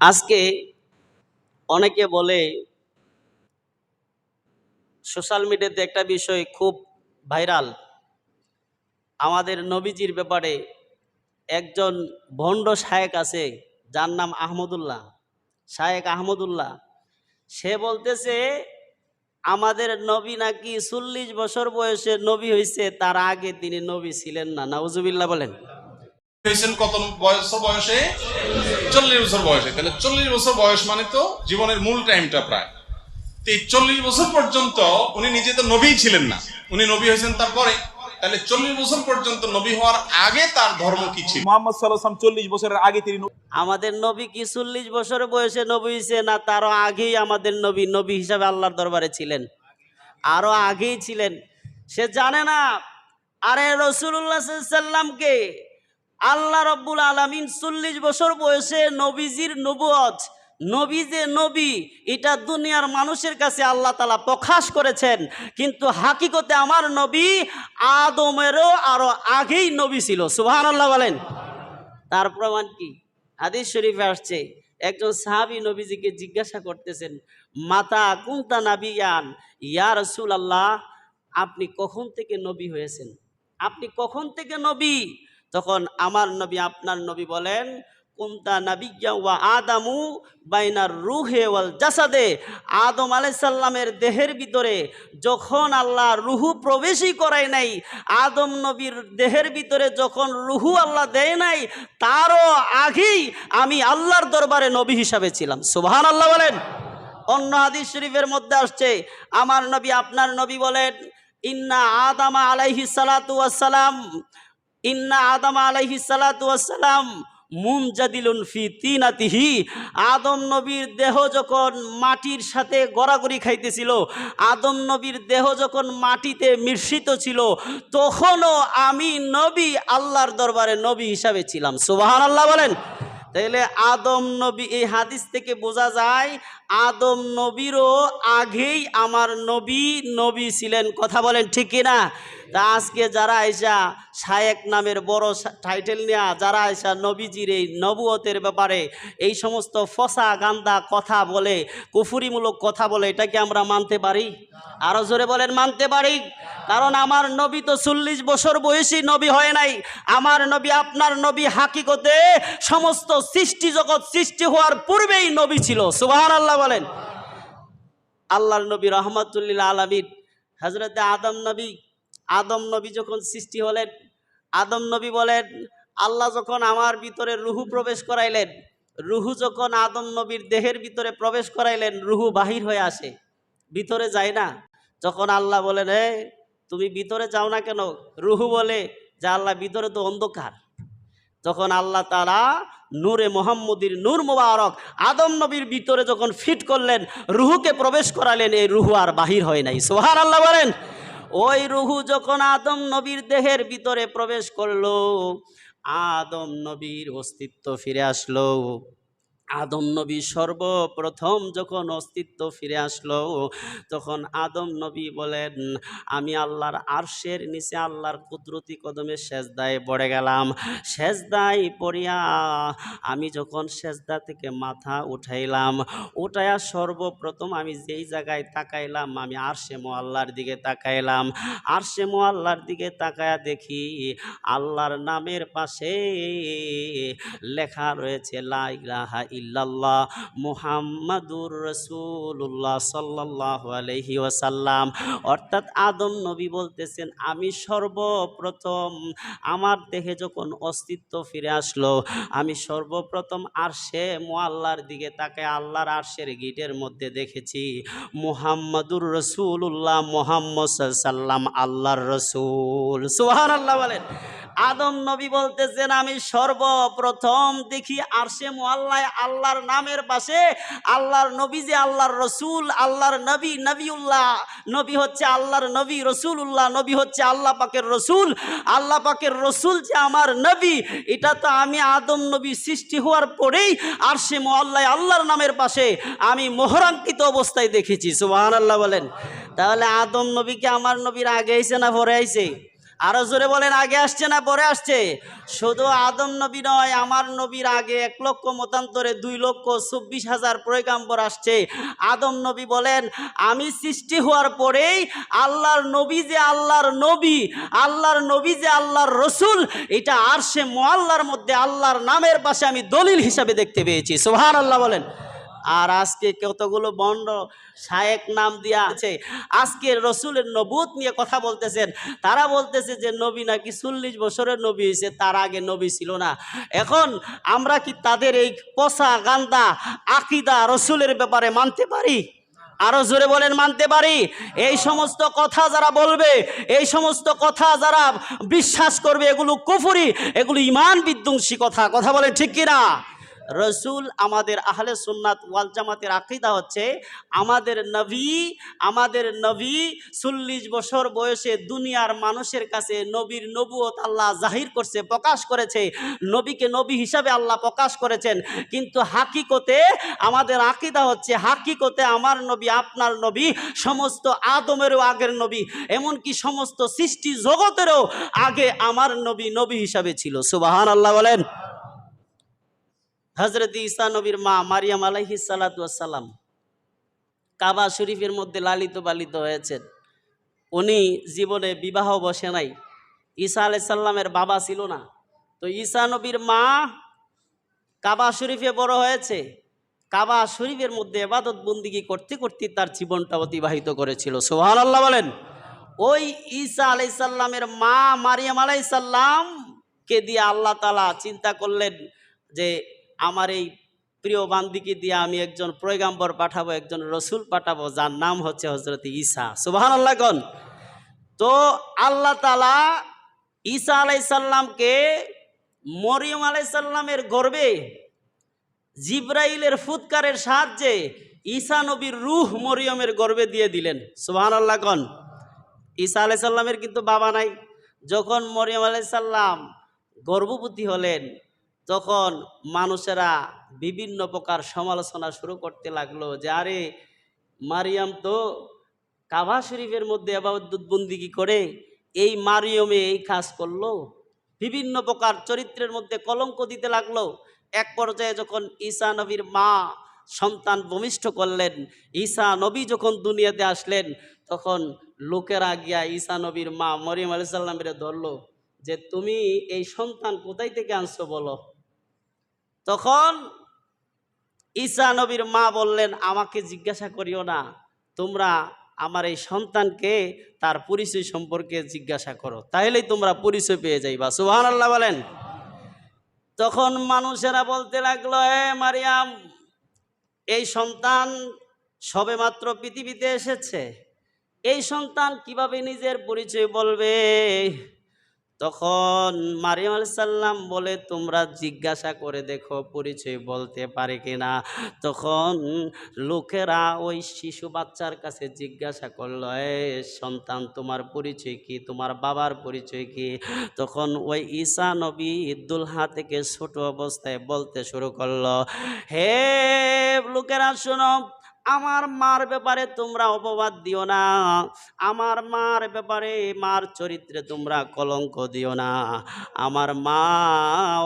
আজকে অনেকে বলে, সোশ্যাল মিডিয়াতে একটা বিষয় খুব ভাইরাল। আমাদের নবীজির ব্যাপারে একজন ভণ্ড শায়েক আছে, যার নাম আহমদুল্লাহ। শায়েক আহমদুল্লাহ, সে বলতেছে, আমাদের নবী নাকি চল্লিশ বছর বয়সে নবী হয়েছে তার আগে তিনি নবী ছিলেন না। নাউজুবিল্লাহ বলেন। কত বয়স বয়সে? চল্লিশ বছর বয়সে। তাহলে চল্লিশ বছর বয়স মানে তো জীবনের মূল টাইমটা প্রায়। তো এই চল্লিশ বছর পর্যন্ত উনি নিজে তো নবী ছিলেন না। উনি নবী হয়েছেন তারপরে। তাহলে চল্লিশ বছর পর্যন্ত নবী হওয়ার আগে তার ধর্ম কি ছিল? মোহাম্মদ সাল্লাম চল্লিশ বছরের আগে তিনি আমাদের নবী কি চল্লিশ বছর বয়সে নবী হয়েছে না তারও আগেই আমাদের নবী নবী হিসাবে আল্লাহর দরবারে ছিলেন? আরও আগেই ছিলেন। সে জানে না আরে রসুল্লাহ সাল্লামকে আল্লাহ রব্বুল আলমিন চল্লিশ বছর বয়সে নবীজির নবুয়ত নবী যে নবী, এটা দুনিয়ার মানুষের কাছে আল্লাহ তালা প্রকাশ করেছেন। কিন্তু হাকিকতে আমার নবী আদমেরও আরও আগেই নবী ছিল সুবাহ আল্লাহ বলেন। তার প্রমাণ কি? হাদিস শরীফে আসছে, একজন সাহাবী নবীজিকে জিজ্ঞাসা করতেছেন, মাতা কুন্তা নাবিয়ান? ইয়া রসুল আল্লাহ আপনি কখন থেকে নবী হয়েছেন? আপনি কখন থেকে নবী? তখন আমার নবী আপনার নবী বলেন, কুন্তা নাবিয়া ওয়া আদামু বাইনার রুহে ওয়াল জাসাদে। আদম আলাইসাল্লামের দেহের ভিতরে যখন আল্লাহ রুহু প্রবেশই করায় নাই, আদম নবীর দেহের ভিতরে যখন রুহু আল্লাহ দেয় নাই, তারও আগেই আমি আল্লাহর দরবারে নবী হিসাবে ছিলাম। সুবহান আল্লাহ বলেন। অন্য হাদিস শরীফের মধ্যে আসছে, আমার নবী আপনার নবী বলেন, ইন্না আদামা আলাইহি সালাতু ওয়াসসালাম ইন্না আদম আলাইহি সালাতু ওয়াসসালাম মুনজাদিলুন ফি তিনাতিহি। আদম নবীর দেহ যখন মাটির সাথে গড়াগড়ি খাইতেছিল, আদম নবীর দেহ যখন মাটিতে মিশ্রিত ছিল, তখনও আমি নবী আল্লাহর দরবারে নবী হিসাবে ছিলাম। সুবাহান আল্লাহ বলেন। তাহলে আদম নবী, এই হাদিস থেকে বোঝা যায়, আদম নবীরও আগেই আমার নবী নবী ছিলেন। কথা বলেন ঠিক কিনা? তা আজকে যারা আইসা শায়েক নামের বড় টাইটেল নেয়া, যারা আইসা নবীজির এই নবুয়তের ব্যাপারে এই সমস্ত ফসা গান্দা কথা বলে, কুফুরিমূলক কথা বলে এটাকে আমরা মানতে পারি? আরও জোরে বলেন, মানতে পারি। কারণ আমার নবী তো চল্লিশ বছর বয়সী নবী হয় নাই। আমার নবী, আপনার নবী হাকিকতে সমস্ত সৃষ্টি জগৎ সৃষ্টি হওয়ার পূর্বেই নবী ছিল। সুবাহ আল্লাহ বলেন। আল্লাহর নবী রহমতুল্লিল্লা আলমিন হজরতে আদম নবী আদম নবী যখন সৃষ্টি হলেন, আদম নবী বলেন, আল্লাহ যখন আমার ভিতরে রুহু প্রবেশ করাইলেন, রুহু যখন আদম নবীর দেহের ভিতরে প্রবেশ করাইলেন, রুহু বাহির হয়ে আসে, ভিতরে যায় না। যখন আল্লাহ বলেন হে তুমি ভিতরে যাও না কেন? রুহু বলে যে, আল্লাহ, ভিতরে তো অন্ধকার। তখন আল্লাহ তারা নূরে মোহাম্মদীর নূর মোবারক আদম নবীর ভিতরে যখন ফিট করলেন, রুহুকে প্রবেশ করালেন, এই রুহু আর বাহির হয় নাই। সোহার আল্লাহ বলেন। ওই রুহু যখন আদম নবীর দেহের ভিতরে প্রবেশ করল আদম নবীর অস্তিত্ব ফিরে আসলো। আদম নবী সর্বপ্রথম যখন অস্তিত্ব ফিরে আসলো, তখন আদম নবী বলেন, আমি আল্লাহর আরশের নিচে আল্লাহর কুদরতি কদমে সেজদায় পড়ে গেলাম। সেজদায় পড়িয়া আমি যখন সেজদা থেকে মাথা উঠাইলাম, উঠাইয়া সর্বপ্রথম আমি যেই জায়গায় তাকাইলাম, আমি আরশে মোয়াল্লার দিকে তাকাইলাম। আরশে মোয়াল্লার দিকে তাকায়া দেখি আল্লাহর নামের পাশে লেখা রয়েছে, লা ইলাহা ইল্লাল্লাহ মুহাম্মাদুর রসুল্লাহ সাল্লাহ আলহি ওয়াসাল্লাম। অর্থাৎ আদম নবী বলতেছেন, আমি সর্বপ্রথম আমার দেহে যখন অস্তিত্ব ফিরে আসলো, আমি সর্বপ্রথম আরশে মোয়াল্লার দিকে তাকে আল্লাহর আরশের গিটের মধ্যে দেখেছি। মুহাম্মাদুর রসুল্লাহ মোহাম্মদ সাল্লাম আল্লাহর রসুল। সুহান আল্লাহ বলেন। আদম নবী বলতেছেন, আমি সর্বপ্রথম দেখি আরশে মোয়াল্লায় আল্লাহর নামের পাশে আল্লাহর নবী যে আল্লাহর রসুল, আল্লাহর নবী নবীউল্লাহ, নবী হচ্ছে আল্লাহর নবী রসুল উল্লাহ নবী হচ্ছে আল্লাহ পাকের রসুল। আল্লাহ পাকের রসুল যে আমার নবী, এটা তো আমি আদম নবী সৃষ্টি হওয়ার পরেই আরশে মোয়াল্লায় আল্লাহর নামের পাশে আমি মোহরাঙ্কিত অবস্থায় দেখেছি সুবাহ আল্লাহ বলেন। তাহলে আদম নবীকে আমার নবীর আগে আইছে না পরে আইছে? আরও জোরে বলেন, আগে আসছে না পরে আসছে? শুধু আদম নবী নয়, আমার নবীর আগে এক লক্ষ মতান্তরে দুই লক্ষ চব্বিশ হাজার প্রয়গাম্বর আসছে। আদম নবী বলেন, আমি সৃষ্টি হওয়ার পরেই আল্লাহর নবী যে আল্লাহর নবী আল্লাহর নবী যে আল্লাহর রসুল, এটা আর সে মোয়াল্লার মধ্যে আল্লাহর নামের পাশে আমি দলিল হিসাবে দেখতে পেয়েছি। সোহান আল্লাহ বলেন। আর আজকে কতগুলো বন্ড শায়েক নাম দিয়া আছে। আজকে রসুলের নবুত নিয়ে কথা বলতেছেন। তারা বলতেছে যে, নবী নাকি চল্লিশ বছরের নবী হয়েছে তার আগে নবী ছিল না। এখন আমরা কি তাদের এই পচা গান্দা আকিদা রসুলের ব্যাপারে মানতে পারি? আরও জোরে বলেন, মানতে পারি? এই সমস্ত কথা যারা বলবে, এই সমস্ত কথা যারা বিশ্বাস করবে, এগুলো কুফুরি, এগুলো ইমান বিধ্বংসী কথা। কথা বলেন ঠিক কিনা? রসুল আমাদের আহলে সুন্নাত ওয়াল জামাতের আকিদা হচ্ছে আমাদের নবী আমাদের নবী চল্লিশ বছর বয়সে দুনিয়ার মানুষের কাছে নবীর নবুয়ত আল্লাহ জাহির করছে, প্রকাশ করেছে। নবীকে নবী হিসাবে আল্লাহ প্রকাশ করেছেন। কিন্তু হাকিকতে আমাদের আকিদা হচ্ছে হাকিকতে আমার নবী, আপনার নবী, সমস্ত আদমেরও আগের নবী, এমনকি সমস্ত সৃষ্টি জগতেরও আগে আমার নবী নবী হিসাবে ছিল। সুবাহান আল্লাহ বলেন। হজরত ঈসা নবীর মা মারিয়াম আলাইহি সালাম কাবা শরীফের মধ্যে লালিত পালিত হয়েছেন। উনি জীবনে বিবাহ বসে নাই। ঈসা আলাইসাল্লামের বাবা ছিল না। তো ঈসা নবীর মা কাবা শরীফে বড় হয়েছে। কাবা শরীফের মধ্যে এবাদত বন্দিগি করতে করতে তার জীবনটা অতিবাহিত করেছিল। সোহান আল্লাহ বলেন, ওই ঈসা আলাইসাল্লামের মা মারিয়াম আলাইসাল্লামকে দিয়ে আল্লাহ তালা চিন্তা করলেন যে আমার এই প্রিয় বান্দিকে দিয়ে আমি একজন প্রয়গাম্বর পাঠাবো, একজন রসুল পাঠাবো, যার নাম হচ্ছে হজরত ঈসা। আল্লাহ গন তো আল্লাহ তালা ঈসা আলাইসাল্লামকে মরিয়ম আলাইসাল্লামের গর্বে, জিব্রাইলের ফুৎকারের সাহায্যে ঈসা নবীর রুহ মরিয়মের গর্বে দিয়ে দিলেন। সুবাহান আল্লাহ গন ঈসা আলাইসাল্লামের কিন্তু বাবা নাই। যখন মরিয়ম আলাইসাল্লাম গর্ভবতী হলেন তখন মানুষেরা বিভিন্ন প্রকার সমালোচনা শুরু করতে লাগল যে, আরে, মারিয়াম তো কাভা শরীফের মধ্যে আবাদবন্দিগি করে? এই মারিয়মে এই কাজ করল? বিভিন্ন প্রকার চরিত্রের মধ্যে কলঙ্ক দিতে লাগল। এক পর্যায়ে যখন ঈসা নবীর মা সন্তান ভূমিষ্ঠ করলেন, ঈসা নবী যখন দুনিয়াতে আসলেন, তখন লোকেরা গিয়া ঈসা নবীর মা মরিয়ম আলি সাল্লামের ধরলো যে, তুমি এই সন্তান কোথায় থেকে আনছো বলো? তখন ঈসা নবীর মা বললেন, আমাকে জিজ্ঞাসা করিও না, তোমরা আমার এই সন্তানকে তার পরিচয় সম্পর্কে জিজ্ঞাসা করো তাহলেই তোমরা পরিচয় পেয়ে যাইবা। সুহান আল্লাহ বলেন। তখন মানুষেরা বলতে লাগল, এ মারিয়াম, এই সন্তান সবে মাত্র পৃথিবীতে এসেছে, এই সন্তান কীভাবে নিজের পরিচয় বলবে? তখন মারিয়াম আলাইসাল্লাম বলে, তোমরা জিজ্ঞাসা করে দেখো, পরিচয় বলতে পারে কিনা? তখন লোকেরা ওই শিশু বাচ্চার কাছে জিজ্ঞাসা করল, এ সন্তান, তোমার পরিচয় কি? তোমার বাবার পরিচয় কি? তখন ওই ঈসা নবী দুলহা থেকে ছোট অবস্থায় বলতে শুরু করল, হে লোকেরা, শোনো আমার মার ব্যাপারে তোমরা অপবাদ দিও না। আমার মার ব্যাপারে, মার চরিত্রে তোমরা কলঙ্ক দিও না। আমার মা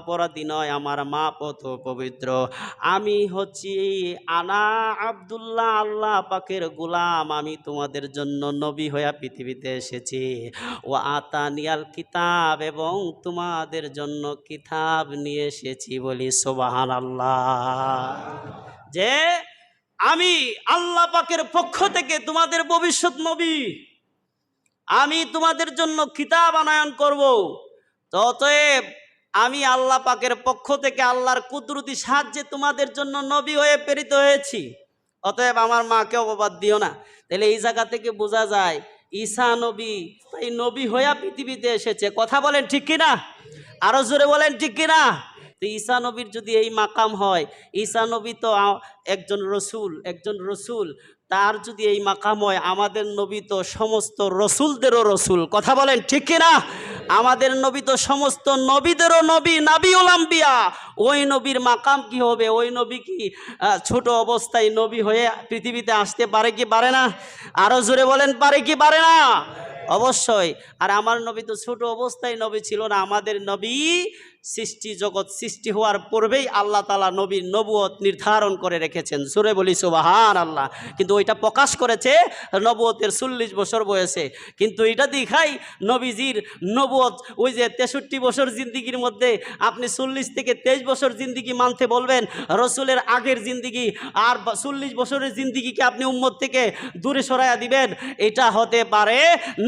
অপরাধী নয়, আমার মা পথ পবিত্র। আমি হচ্ছি আনা আবদুল্লাহ, আল্লাহ পাকের গোলাম। আমি তোমাদের জন্য নবী হইয়া পৃথিবীতে এসেছি। ও আতানিয়াল কিতাব এবং তোমাদের জন্য কিতাব নিয়ে এসেছি বলি সোবাহান আল্লাহ যে আমি আল্লাহ পাকের পক্ষ থেকে তোমাদের ভবিষ্যৎ নবী। আমি তোমাদের জন্য কিতাব আনায়ন করব। অতএব আমি আল্লাহ পাকের পক্ষ থেকে আল্লাহর কুদরতি সাহায্যে তোমাদের জন্য নবী হয়ে প্রেরিত হয়েছি। অতএব আমার মাকে অপবাদ দিও না। তাহলে এই জায়গা থেকে বোঝা যায়, ঈসা নবী তাই নবী হইয়া পৃথিবীতে এসেছে। কথা বলেন ঠিক কিনা? আরও জোরে বলেন ঠিক কিনা? তো ঈসা নবীর যদি এই মাকাম হয়, ঈসা নবী তো একজন রসুল একজন রসুল, তার যদি এই মাকাম হয়, আমাদের নবী তো সমস্ত রসুলদেরও রসুল। কথা বলেন ঠিক কিনা আমাদের নবী তো সমস্ত নবীদেরও নবী নাবি ওলাম্বিয়া ওই নবীর মাকাম কি হবে? ওই নবী কি ছোট অবস্থায় নবী হয়ে পৃথিবীতে আসতে পারে কি পারে না? আরও জোরে বলেন, পারে কি পারে না? অবশ্যই। আর আমার নবী তো ছোট অবস্থায় নবী ছিল না, আমাদের নবী সৃষ্টি জগৎ সৃষ্টি হওয়ার পূর্বেই আল্লাহ তালা নবীর নবুয়ত নির্ধারণ করে রেখেছেন। সুরে বলি সুবাহান আল্লাহ কিন্তু ওইটা প্রকাশ করেছে নবুয়তের চল্লিশ বছর বয়সে। কিন্তু এটা দেখাই নবীজির নবুয়ত, ওই যে তেষট্টি বছর জিন্দিগির মধ্যে আপনি চল্লিশ থেকে তেইশ বছর জিন্দিগি মানতে বলবেন, রসুলের আগের জিন্দিগি আর চল্লিশ বছরের জিন্দিগিকে আপনি উম্মত থেকে দূরে সরাইয়া দিবেন, এটা হতে পারে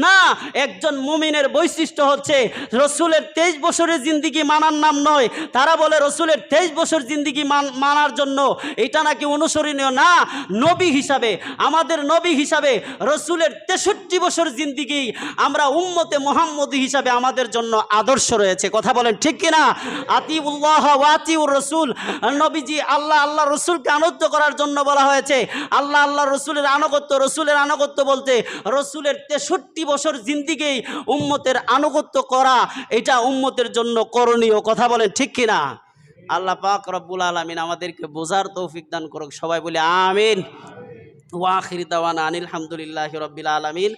না। একজন মুমিনের বৈশিষ্ট্য হচ্ছে রসুলের তেইশ বছরের জিন্দিগি মানার নাম নয়। তারা বলে, রসুলের তেইশ বছর জিন্দিগি মান- মানার জন্য এটা নাকি অনুসরণীয়? না, নবী হিসাবে, আমাদের নবী হিসাবে রসুলের তেষট্টি বছর জিন্দিগি আমরা উম্মতে মোহাম্মদী হিসাবে আমাদের জন্য আদর্শ রয়েছে। কথা বলেন ঠিক কিনা? আতিউল্লাহ ওয়াতিউর রসুল। নবীজি আল্লাহ আল্লাহ রসুলকে আনুগত্য করার জন্য বলা হয়েছে। আল্লাহ আল্লাহ রসুলের আনুগত্য রসুলের আনুগত্য বলতে রসুলের তেষট্টি বছর জিন্দিগি উম্মতের আনুগত্য করা, এটা উম্মতের জন্য করণীয়। কথা বলেন ঠিক কিনা? আল্লাহ পাক রব্বুল আলমিন আমাদেরকে বোঝার তৌফিক দান করুক। সবাই বলে, আমিন। ওয়াখির দাওয়ান আনিল হামদুলিল্লাহ রব্বিল আলমিন।